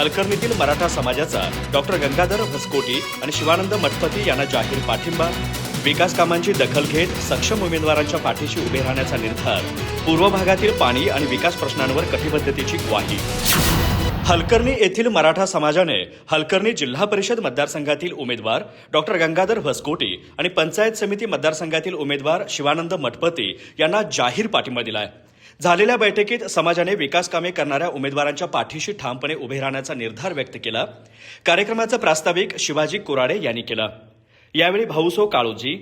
हलकर्णीतील मराठा समाजाचा डॉक्टर गंगाधर भसकोटी आणि शिवानंद मठपती यांना जाहीर पाठिंबा. विकास कामांची दखल घेत सक्षम उमेदवारांच्या पाठीशी उभे राहण्याचा निर्धार. पूर्व भागातील पाणी आणि विकास प्रश्नांवर कटिबद्धतेची ग्वाही. हलकर्णी येथील मराठा समाजाने हलकर्णी जिल्हा परिषद मतदारसंघातील उमेदवार डॉक्टर गंगाधर भसकोटी आणि पंचायत समिती मतदारसंघातील उमेदवार शिवानंद मठपती यांना जाहीर पाठिंबा दिलाय. झालेल्या बैठकीत समाजाने विकास कामे करणाऱ्या उमेदवारांच्या पाठीशी ठामपणे उभे राहण्याचा निर्धार व्यक्त केला. कार्यक्रमाचं प्रास्ताविक शिवाजी कोराडे यांनी केलं. यावेळी भाऊसो काळोजी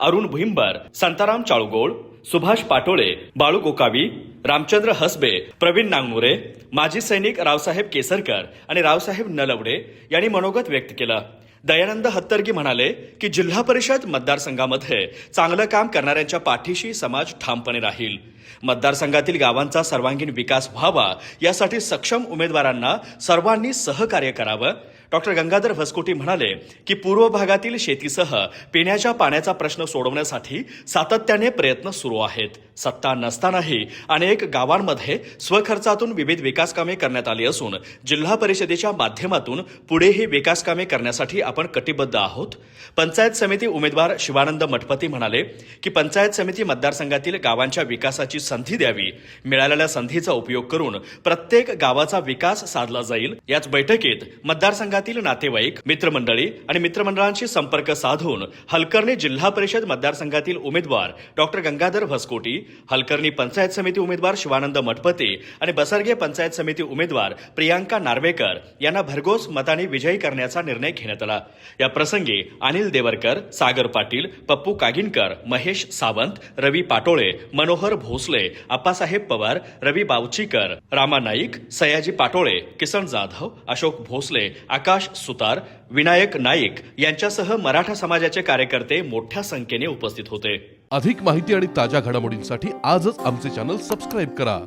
अरुण भुईंबर संताराम चाळुगोळ सुभाष पाटोळे बाळू गोकावी रामचंद्र हसबे प्रवीण नांगमुरे माजी सैनिक रावसाहेब केसरकर आणि रावसाहेब नलवडे यांनी मनोगत व्यक्त केलं. दयानंद हत्तरगी म्हणाले की जिल्हा परिषद मतदारसंघामध्ये चांगलं काम करणाऱ्यांच्या पाठीशी समाज ठामपणे राहील. मतदारसंघातील गावांचा सर्वांगीण विकास व्हावा यासाठी सक्षम उमेदवारांना सर्वांनी सहकार्य करावं. डॉक्टर गंगाधर भस्कोटी म्हणाले की पूर्व भागातील शेतीसह पिण्याच्या पाण्याचा प्रश्न सोडवण्यासाठी सातत्याने प्रयत्न सुरू आहेत. सत्ता नसतानाही अनेक गावांमध्ये स्वखर्चातून विविध विकास कामे करण्यात आली असून जिल्हा परिषदेच्या माध्यमातून पुढेही विकास कामे करण्यासाठी आपण कटिबद्ध आहोत. पंचायत समिती उमेदवार शिवानंद मठपती म्हणाले की पंचायत समिती मतदारसंघातील गावांच्या विकासाची संधी द्यावी. मिळालेल्या संधीचा उपयोग करून प्रत्येक गावाचा विकास साधला जाईल. याच बैठकीत मतदारसंघातील नातेवाईक मित्रमंडळी आणि मित्रमंडळांशी संपर्क साधून हलकर्णी जिल्हा परिषद मतदारसंघातील उमेदवार डॉक्टर गंगाधर भस्कोटी हलकर्णी पंचायत समिती उमेदवार शिवानंद मठपती आणि बसरगे पंचायत समिती उमेदवार प्रियांका नार्वेकर यांना भरघोस मताने विजयी करण्याचा निर्णय घेण्यात आला. या प्रसंगी अनिल देवरकर सागर पाटील पप्पू कागिनकर महेश सावंत रवी पाटोळे मनोहर भोसले आप्पासाहेब पवार रवी बावचीकर रामा नाईक सयाजी पाटोळे किसन जाधव अशोक भोसले आकाश सुतार विनायक नाईक यांच्यासह मराठा समाजाचे कार्यकर्ते मोठ्या संख्येने उपस्थित होते. अधिक माहिती आणि ताज्या घडामोडींसाठी आजच आमचे चॅनल सबस्क्राईब करा.